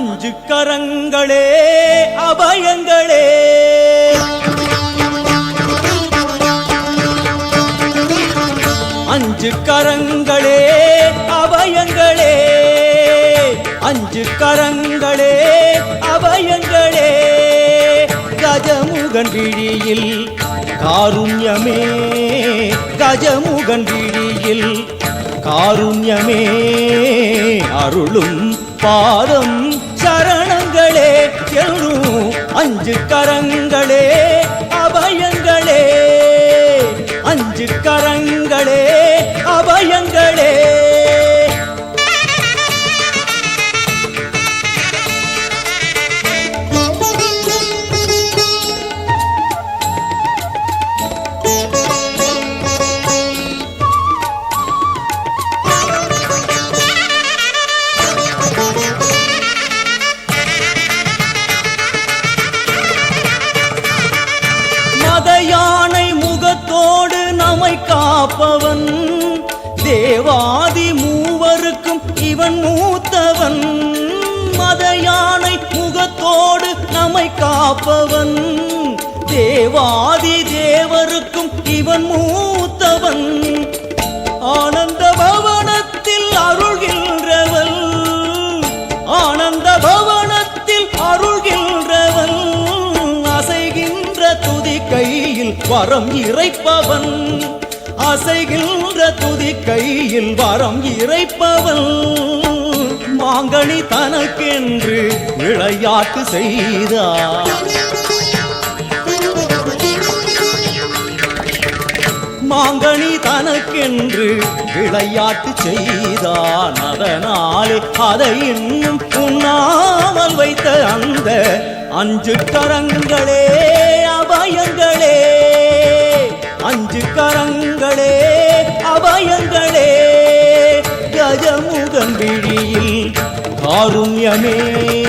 அஞ்சு கரங்களே அபயங்களே. அஞ்சு கரங்களே அபயங்களே. அஞ்சு கரங்களே அபயங்களே. கஜமுகன் விழியில் காருண்யமே கஜமுகன் விழியில் காருண்யமே. அருளும் பாதம் சரணங்களே எழும் அஞ்சு கரங்களே. காப்பவன். தேவாதி மூவருக்கும் இவன் மூத்தவன். மத யானை முகத்தோடு நம்மை காப்பவன். தேவாதி தேவருக்கும் இவன் மூத்தவன். ஆனந்த பவனத்தில் அருள்கின்றவள். ஆனந்த பவனத்தில் அருள்கின்றவள். அசைகின்ற துதி கையில் வரம் இறைப்பவன். அசைகின்ற துதி கையில் வரம் இறைப்பவன் மாங்கனி தனக்கென்று விளையாட்டு செய்தார் மாங்கனி தனக்கென்று விளையாட்டு செய்தான் அதனாலே அதை இன்னும் உண்ணாமல் வைத்த அந்த அஞ்சு கரங்களே. காருண்யமே.